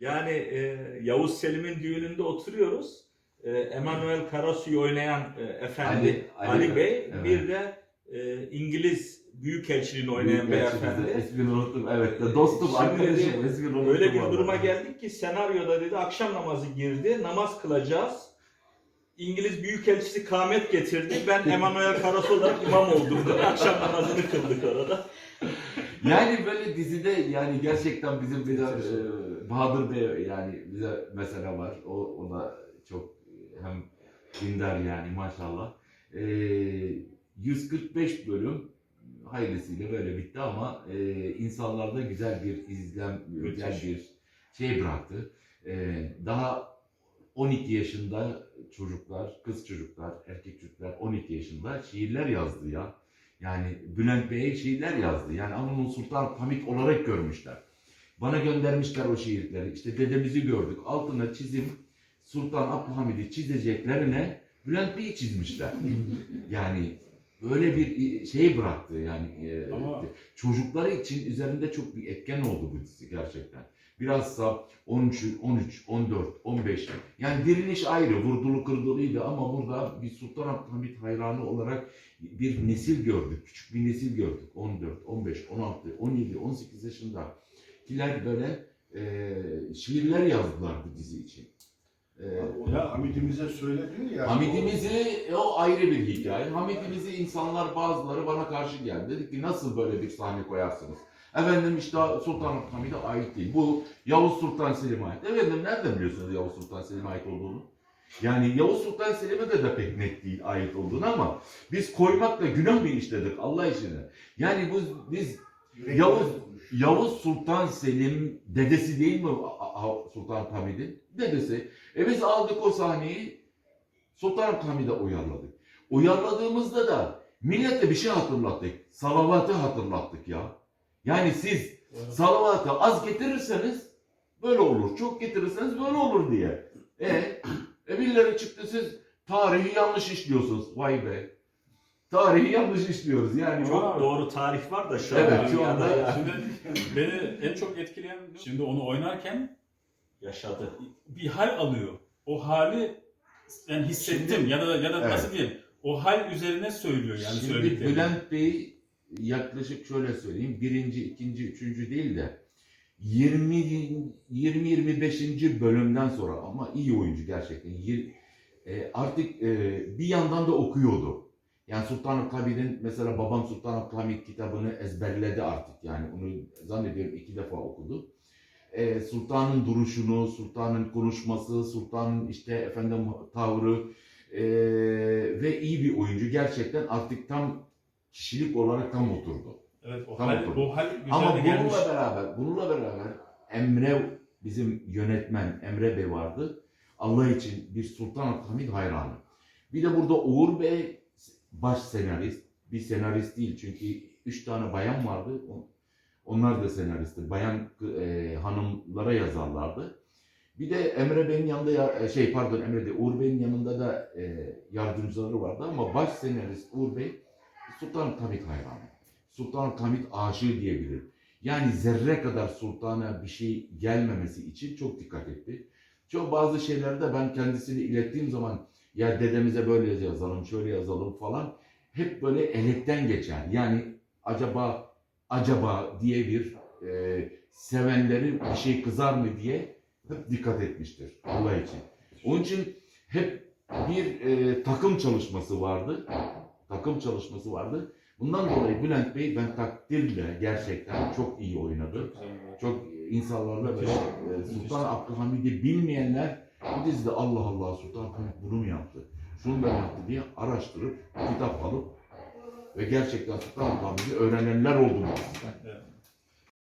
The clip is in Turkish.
Yani e, Yavuz Selim'in düğününde oturuyoruz. E, Emanuel Karasu'yu oynayan e, efendi Ali- Ali, Ali Bey, evet. bir de e, İngiliz Büyükelçiliğini oynayan beyefendi. İsmini unuttum. Evet. de Dostum, Şimdi arkadaşım. ismini unuttum. Öyle bir duruma geldik ki senaryoda dedi akşam namazı girdi, namaz kılacağız. İngiliz Büyükelçisi kâmet getirdi. Ben Emanuel Karasu olarak imam oldum dedi. Akşam namazını kıldık orada. Yani böyle dizide yani gerçekten bizim bir de e, Bahadır Bey yani bize mesela var. O, o da çok hem dindar yani maşallah. E, 145 bölüm hayırlısıyla böyle bitti ama e, insanlarda güzel bir izlem, güzel bir şey bıraktı. E, daha 12 yaşında çocuklar, kız çocuklar, erkek çocuklar 12 yaşında şiirler yazdı ya. Yani Bülent Bey'e şiirler yazdı. Yani Anadolu Sultan Hamit olarak görmüşler. Bana göndermişler o şiirleri. İşte dedemizi gördük. Altına çizim Sultan Abdülhamid'i çizeceklerine Bülent Bey'i çizmişler. yani böyle bir şey bıraktı yani e, Ama- çocukları için üzerinde çok bir etken oldu bu dizi gerçekten. Bilhassa 13, 13, 14, 15 yani diriliş ayrı vurdulu kırdılıydı ama burada bir Sultan Abdülhamit hayranı olarak bir nesil gördük. Küçük bir nesil gördük. 14, 15, 16, 17, 18 yaşında. Kiler böyle e, şiirler yazdılar bu dizi için. E, Ya Hamidimize söyle diyor ya. Hamidimizi o ayrı bir hikaye. Hamidimizi insanlar bazıları bana karşı geldi. Dedi ki nasıl böyle bir sahne koyarsınız? Efendim işte Sultan Hamid'e ait değil. Bu Yavuz Sultan Selim'e ait. Efendim nereden biliyorsunuz Yavuz Sultan Selim'e ait olduğunu? Yani Yavuz Sultan Selim'e de, de pek net değil ait olduğunu ama biz koymakla günah mı işledik Allah için? Yani bu biz Yavuz-. Yavuz Sultan Selim dedesi değil mi Sultan Hamid'in? Dedesi. E biz aldık o sahneyi Sultan Hamid'e uyarladık. Uyarladığımızda da millete bir şey hatırlattık. Salavatı hatırlattık ya. Yani siz salavatı az getirirseniz böyle olur. Çok getirirseniz böyle olur diye. E, e birileri çıktı siz tarihi yanlış işliyorsunuz. Vay be. Tarihi yanlış işliyoruz. Yani Çok Var. doğru tarih var da şu Evet, an şu dünyada anda- ya. Şimdi beni en çok etkileyen şimdi onu oynarken yaşadı. bir hal alıyor. O hali yani hissettim Şimdi- ya da ya da Evet. nasıl diyeyim? O hal üzerine söylüyor yani Şimdi. Bülent Bey yaklaşık şöyle söyleyeyim birinci, ikinci, üçüncü değil de 20 20-25. bölümden sonra ama iyi oyuncu gerçekten. E, artık e, bir yandan da okuyordu. Yani Sultan Abdülhamid'in mesela babam Sultan Abdülhamid kitabını ezberledi artık. Yani onu zannediyorum iki defa okudu. E, sultanın duruşunu, sultanın konuşması, sultanın işte efendim tavrı, ve iyi bir oyuncu gerçekten artık tam kişilik olarak tam oturdu. Evet o Tamam, hal, tamam. o hal Ama bununla gelmiş. beraber, bununla beraber Emre bizim yönetmen Emre Bey vardı. Allah için bir Sultan Abdülhamid hayranı. Bir de burada Uğur Bey baş senarist. Bir senarist değil çünkü üç tane bayan vardı. On- Onlar da senaristi. Bayan e, hanımlara yazarlardı. Bir de Emre Bey'in yanında ya- e, şey pardon Emre değil Uğur Bey'in yanında da e, yardımcıları vardı ama baş senarist Uğur Bey Sultan Hamid hayranı. Sultan Hamid aşığı diyebilirim. Yani zerre kadar sultana bir şey gelmemesi için çok dikkat etti. Çok bazı şeyleri de ben kendisine ilettiğim zaman ya dedemize böyle yazalım, şöyle yazalım falan hep böyle elekten geçer. Yani acaba acaba diye bir e, sevenleri bir şey kızar mı diye hep dikkat etmiştir Allah için. Onun için hep bir e, takım çalışması vardı. Takım çalışması vardı. Bundan dolayı Bülent Bey ben takdirle gerçekten çok iyi oynadı. Çok insanlarla böyle Sultan Abdülhamid'i bilmeyenler bu dizide Allah Allah Sultan Abdülhamid bunu mu yaptı? Şunu mu yaptı diye araştırıp kitap alıp ve gerçekten Sultan Abdülhamid'i öğrenenler oldu.